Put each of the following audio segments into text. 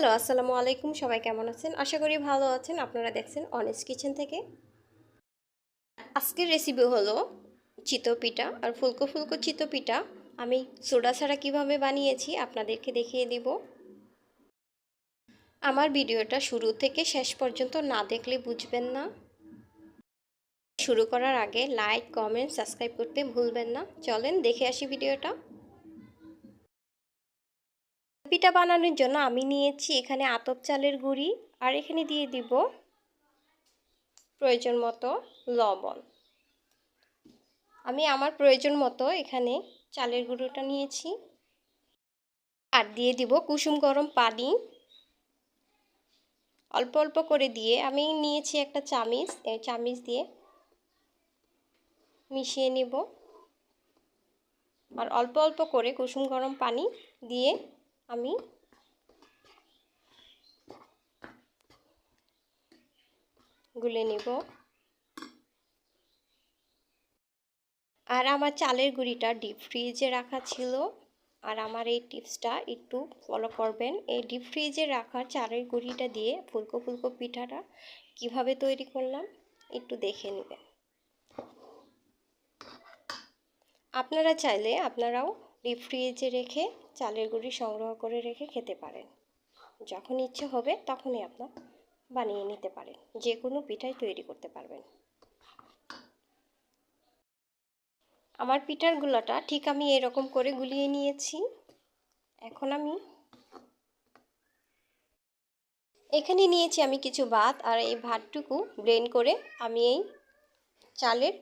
Hello, আসসালামু আলাইকুম। সবাই কেমন আছেন? আশা করি ভালো আছেন। আপনারা দেখছেন অনেস্ট কিচেন থেকে। আজকের রেসিপি হলো চিতো পিঠা আর ফুলকো ফুলকো চিতো পিঠা। আমি সোডা ছাড়া কীভাবে বানিয়েছি আপনাদেরকে দেখিয়ে দিব। আমার ভিডিওটা শুরু থেকে শেষ পর্যন্ত না দেখলে বুঝবেন না। শুরু করার আগে লাইক কমেন্ট সাবস্ক্রাইব করতে ভুলবেন না। চলেন দেখে আসি ভিডিওটা। পিঠা বানানোর জন্য আমি নিয়েছি এখানে আতপ চালের গুঁড়ি আর এখানে দিয়ে দিব প্রয়োজন মতো লবণ। আমি আমার প্রয়োজন মতো এখানে চালের গুঁড়োটা নিয়েছি। আর দিয়ে দিব কুসুম গরম পানি। অল্প অল্প করে দিয়ে আমি নিয়েছি একটা চামিচ, এই চামিচ দিয়ে মিশিয়ে নিব। আর অল্প অল্প করে কুসুম গরম পানি দিয়ে আমি গুলে নিব। আর আমার চালের গুঁড়িটা ডিপ ফ্রিজে রাখা ছিল। আর আমার এই টিপসটা একটু ফলো করবেন। এই ডিপ ফ্রিজে রাখা চালের গুঁড়িটা দিয়ে ফুলকো ফুলকো পিঠাটা কীভাবে তৈরি করলাম একটু দেখে নেবেন। আপনারা চাইলে আপনারাও ডিপ ফ্রিজে রেখে চালের গুঁড়ি সংগ্রহ করে রেখে খেতে পারেন। যখন ইচ্ছে হবে তখনই আপনার বানিয়ে নিতে পারেন। যে কোনো পিঠাই তৈরি করতে পারবেন। আমার পিঠার গুলাটা ঠিক আমি এরকম করে গুলিয়ে নিয়েছি। এখন আমি এখানে নিয়েছি আমি কিছু ভাত আর এই ভাতটুকু ব্লেন্ড করে আমি এই চালের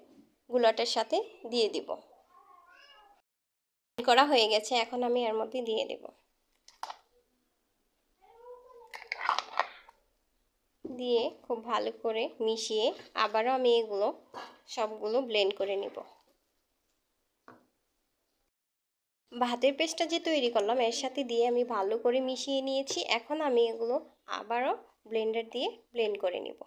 গুলাটার সাথে দিয়ে দিব। করা হয়ে গেছে, এখন আমি এর মধ্যে দিয়ে দেব। দিয়ে খুব ভালো করে মিশিয়ে আবারও আমি এগুলো, সবগুলো ব্লেন্ড করে নিব। ভাতের পেস্টটা যে তৈরি করলাম, এর সাথে দিয়ে আমি ভালো করে মিশিয়ে নিয়েছি, এখন আমি এগুলো আবারও ব্লেন্ডার দিয়ে ব্লেন্ড করে নিব।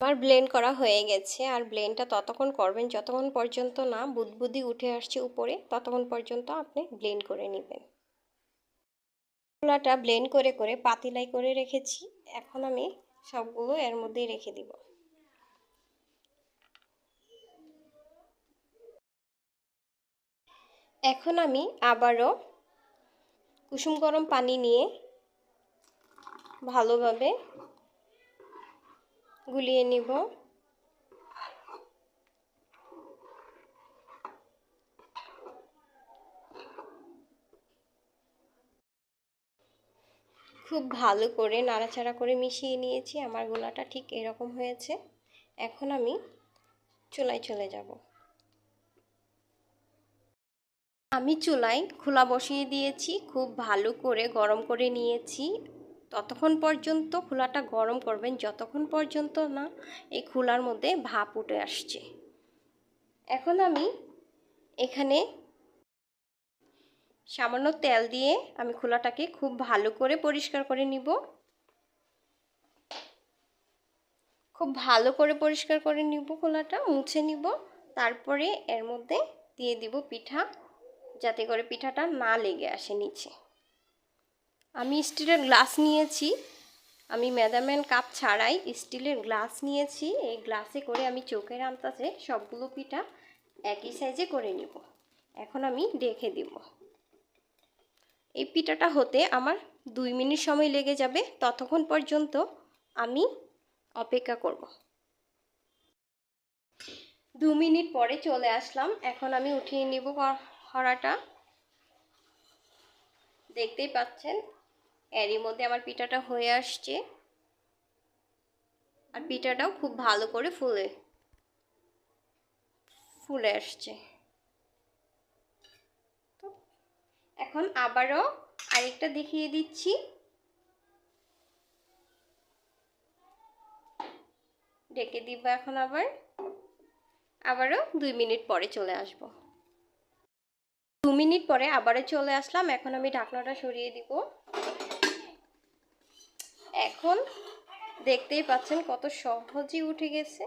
আমার ব্লেন্ড করা হয়ে গেছে। আর ব্লেন্ডটা ততক্ষণ করবেন, যতক্ষণ পর্যন্ত না বুদবুদি উঠে আসছে উপরে, ততক্ষণ পর্যন্ত আপনি ব্লেন্ড করে নেবেন। ছোলাটা ব্লেন্ড করে করে পাতিলাই করে রেখেছি। এখন আমি সবগুলো এর মধ্যেই রেখে দিব। এখন আমি আবারও কুসুম গরম পানি নিয়ে ভালোভাবে গুলিয়ে নিব। খুব ভালো করে নাড়াচাড়া করে মিশিয়ে নিয়েছি, আমার গোলাটা ঠিক এরকম হয়েছে। এখন আমি চুলায় চলে যাব। আমি চুলায় খোলা বসিয়ে দিয়েছি, খুব ভালো করে গরম করে নিয়েছি। ততক্ষণ পর্যন্ত খোলাটা গরম করবেন, যতক্ষণ পর্যন্ত না এই খোলার মধ্যে ভাপ উঠে আসছে। এখন আমি এখানে সামান্য তেল দিয়ে আমি খোলাটাকে খুব ভালো করে পরিষ্কার করে নিব। খুব ভালো করে পরিষ্কার করে নিব খোলাটা, মুছে নিব। তারপরে এর মধ্যে দিয়ে দিব পিঠা, যাতে করে পিঠাটা না লেগে আসে নিচে। আমি স্টিলের গ্লাস নিয়েছি। আমি মেদামেন কাপ ছাড়াই স্টিলের গ্লাস নিয়েছি। এই গ্লাসে করে আমি চোখের আন্তাজে সবগুলো পিঠা একই সাইজে করে নিব। এখন আমি ডেকে দিব। এই পিঠাটা হতে আমার দুই মিনিট সময় লেগে যাবে। ততক্ষণ পর্যন্ত আমি অপেক্ষা করব। দু মিনিট পরে চলে আসলাম। এখন আমি উঠিয়ে নিব হরাটা। দেখতেই পাচ্ছেন এরই মধ্যে আমার পিঠাটা হয়ে আসছে। আর পিঠাটাও খুব ভালো করে ফুলে ফুলে আসছে। এখন আবারও আরেকটা দেখিয়ে দিচ্ছি। ডেকে দিব এখন আবার। আবারও দুই মিনিট পরে চলে আসব। দু মিনিট পরে আবারও চলে আসলাম। এখন আমি ঢাকনাটা সরিয়ে দিব। এখন দেখতেই পাচ্ছেন কত সহজেই উঠে গেছে।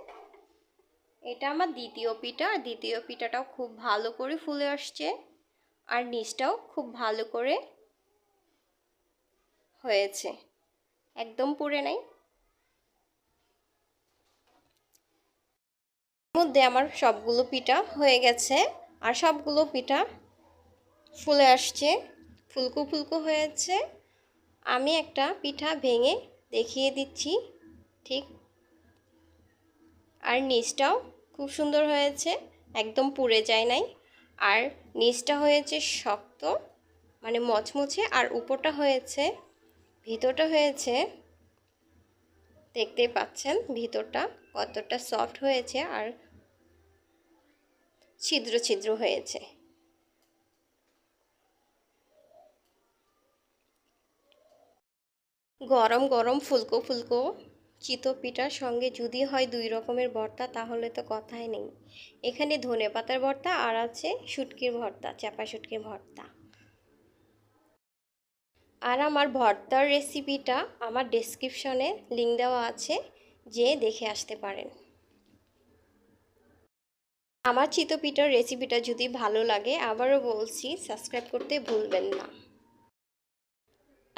এটা আমার দ্বিতীয় পিঠা, আর দ্বিতীয় পিঠাটাও খুব ভালো করে ফুলে আসছে, আর নিচটাও খুব ভালো করে হয়েছে। একদম পুড়ে নাই। মধ্যে আমার সবগুলো পিঠা হয়ে গেছে, আর সবগুলো পিঠা ফুলে আসছে, ফুলকো ফুলকো হয়েছে। আমি একটা পিঠা ভেঙে দেখিয়ে দিচ্ছি, ঠিক? আর নিচটাও খুব সুন্দর হয়েছে, একদম পুড়ে যায় নাই। আর নিচটা হয়েছে শক্ত মানে মচমচে, আর উপরটা হয়েছে, ভিতরটা হয়েছে, দেখতেই পাচ্ছেন ভিতরটা কতটা সফট হয়েছে আর ছিদ্র ছিদ্র হয়েছে। গরম গরম ফুলকো ফুলকো। চিতো পিঠার সঙ্গে যদি হয় দুই রকমের ভর্তা, তাহলে তো কথাই নেই। এখানে ধনে পাতার ভর্তা আর আছে শুটকির ভর্তা চাপা শুটকির ভর্তা। আর আমার ভর্তার রেসিপিটা আমার ডেসক্রিপশনে লিঙ্ক দেওয়া আছে যে দেখে আসতে পারেন। আমার চিতপিঠার রেসিপিটা যদি ভালো লাগে, আবারও বলছি, সাবস্ক্রাইব করতে ভুলবেন না।